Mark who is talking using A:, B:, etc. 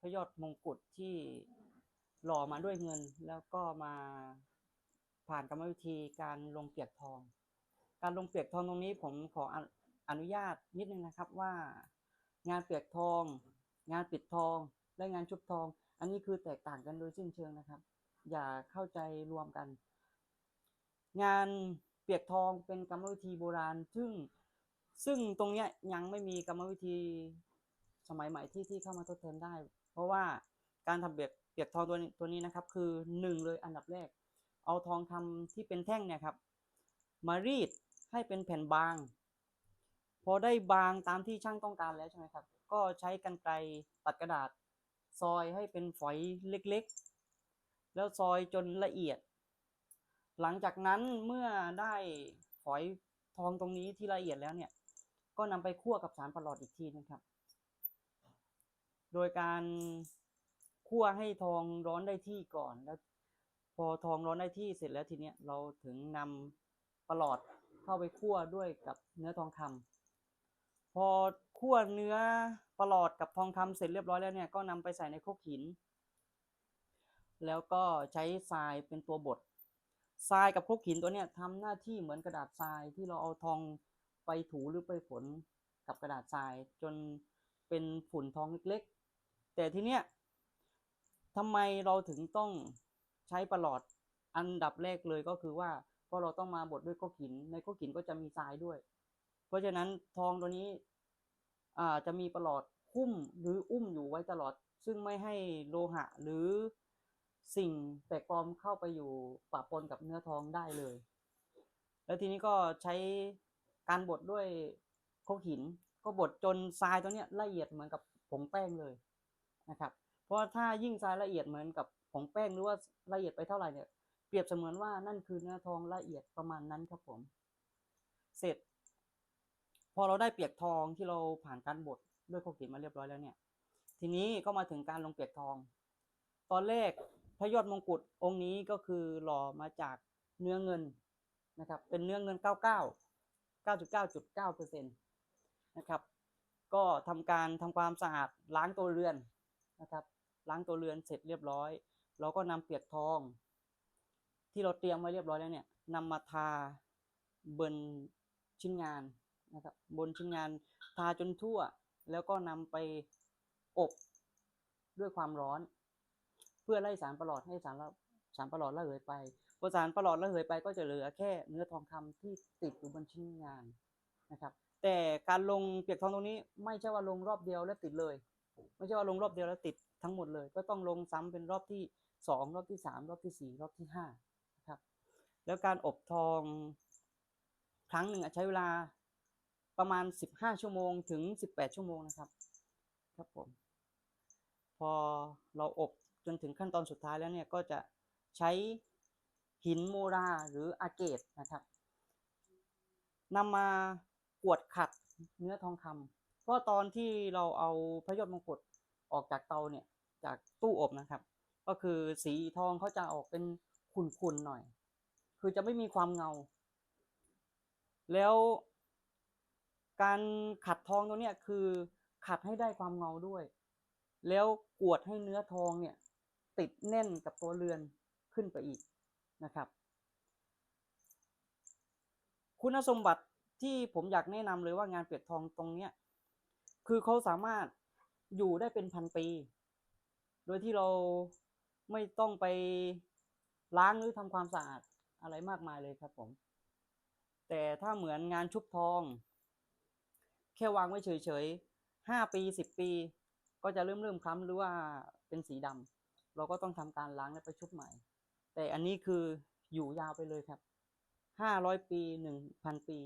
A: พระยอดมงกุฎที่หล่อมาด้วยเงิน แล้วก็มาผ่านกรรมวิธีการลงเปียกทอง การลงเปียกทองตรงนี้ผมขออนุญาตนิดนึงนะครับว่า งานเปียกทอง งานปิดทอง และงานชุบทอง อันนี้คือแตกต่างกันโดยสิ้นเชิงนะครับ อย่าเข้าใจรวมกัน งานเปียกทองเป็นกรรมวิธีโบราณ ซึ่งซึ่งตรงเนี้ยยังไม่มีกรรมวิธีสมัยใหม่ที่ที่เข้ามาทดแทนได้ ราะว่าการทำเปียกเปียกทองตัวนี้ตัวนี้นะครับ คือหนึ่งเลยอันดับแรก เอาทองคำที่เป็นแท่งเนี่ยครับ มารีดให้เป็นแผ่นบาง พอได้บางตามที่ช่างต้องการแล้วใช่ไหมครับ ก็ใช้กรรไกรตัดกระดาษ ซอยให้เป็นฝอยเล็กๆ แล้วซอยจนละเอียด หลังจากนั้นเมื่อได้ฝอยทองตรงนี้ที่ละเอียดแล้วเนี่ย ก็นำไปคั่วกับสารประหลอดอีกทีนะครับ โดยการคั่วให้ทองร้อนได้ที่ก่อนแล้ว พอทองร้อนได้ที่เสร็จแล้วทีเนี้ยเราถึงนำประหลอดเข้าไปคั่วด้วยกับเนื้อทองคำพอคั่วเนื้อประหลอดกับทองคำเสร็จเรียบร้อยแล้วเนี่ยก็นำไปใส่ในครกหิน แล้วก็ใช้ทรายเป็นตัวบดทรายกับครกหินตัวเนี้ยทำหน้าที่เหมือนกระดาษทรายที่เราเอาทองไปถูหรือไปฝนกับกระดาษทรายจนเป็นฝุ่นทองเล็ก แต่ทีเนี้ยทำไมเราถึงต้องใช้ประหลอดอันดับแรกเลยก็คือว่าเพราะเราต้องมาบดด้วยครกหิน ในครกหินก็จะมีทรายด้วย เพราะฉะนั้นทองตัวนี้อ่าจะมีประหลอดหุ้มหรืออุ้มอยู่ไว้ตลอด ซึ่งไม่ให้โลหะหรือสิ่งแปลกปลอมเข้าไปอยู่ปะปนกับเนื้อทองได้เลย แล้วทีนี้ก็ใช้การบดด้วยครกหิน ก็บดจนทรายตัวเนี้ยละเอียดเหมือนกับผงแป้งเลย นะครับ เพราะว่าถ้ายิ่งทรายละเอียดเหมือนกับผงแป้งหรือว่าละเอียดไปเท่าไหร่เนี่ยเปรียบเสมือนว่านั่นคือเนื้อทองละเอียดประมาณนั้นครับผม เสร็จ พอเราได้เปียกทองที่เราผ่านการบดด้วยโคกินมาเรียบร้อยแล้วเนี่ย ทีนี้ก็มาถึงการลงเปียกทอง ตอนแรกพระยอดมงกุฎองค์นี้ก็คือหล่อมาจากเนื้อเงินนะครับ เป็นเนื้อเงิน 99 99.9เปอร์เซ็นต์นะครับ ก็ทำการทำความสะอาดล้างตัวเรือน นะครับ ล้างตัวเรือนเสร็จเรียบร้อย เราก็นำเปียกทอง ที่เราเตรียมไว้เรียบร้อยแล้วเนี่ยนำมาทาบนชิ้นงานนะครับ บนชิ้นงานทาจนทั่ว แล้วก็นำไปอบด้วยความร้อน เพื่อไล่สารประหลอดให้สารละสารประหลอดระเหยไปพอสารประหลอดระเหยไปก็จะเหลือแค่เนื้อทองคำที่ติดอยู่บนชิ้นงานนะครับ แต่การลงเปียกทองตรงนี้ไม่ใช่ว่าลงรอบเดียวแล้วติดเลย ไม่ใช่ว่าลงรอบเดียวแล้วติดทั้งหมดเลย ก็ต้องลงซ้ำเป็นรอบที่สองรอบที่สามรอบที่สี่รอบที่ห้านะครับแล้วการอบทองครั้งหนึ่งใช้เวลาประมาณสิบห้าชั่วโมงถึงสิบแปดชั่วโมงนะครับครับผมพอเราอบจนถึงขั้นตอนสุดท้ายแล้วเนี่ยก็จะใช้หินโมราหรืออาเกตนะครับนำมากวดขัดเนื้อทองคำ ราะตอนที่เราเอาพระยอดมงกุฎออกจากเตาเนี่ยจากตู้อบนะครับ ก็คือสีทองเขาจะออกเป็นขุ่นๆหน่อย คือจะไม่มีความเงา แล้วการขัดทองตัวเนี้ยคือขัดให้ได้ความเงาด้วย แล้วกวดให้เนื้อทองเนี่ยติดแน่นกับตัวเรือนขึ้นไปอีกนะครับ คุณสมบัติที่ผมอยากแนะนำเลยว่างานเปียกทองตรงเนี้ย คือเขาสามารถอยู่ได้เป็นพันปี โดยที่เราไม่ต้องไปล้างหรือทำความสะอาดอะไรมากมายเลยครับผม แต่ถ้าเหมือนงานชุบทอง แค่วางไว้เฉยๆห้าปีสิบปี ก็จะเริ่มเริ่มคล้ำหรือว่าเป็นสีดำเราก็ต้องทำการล้างและไปชุบใหม่ แต่อันนี้คืออยู่ยาวไปเลยครับห้าร้อยปีหนึ่งพันปี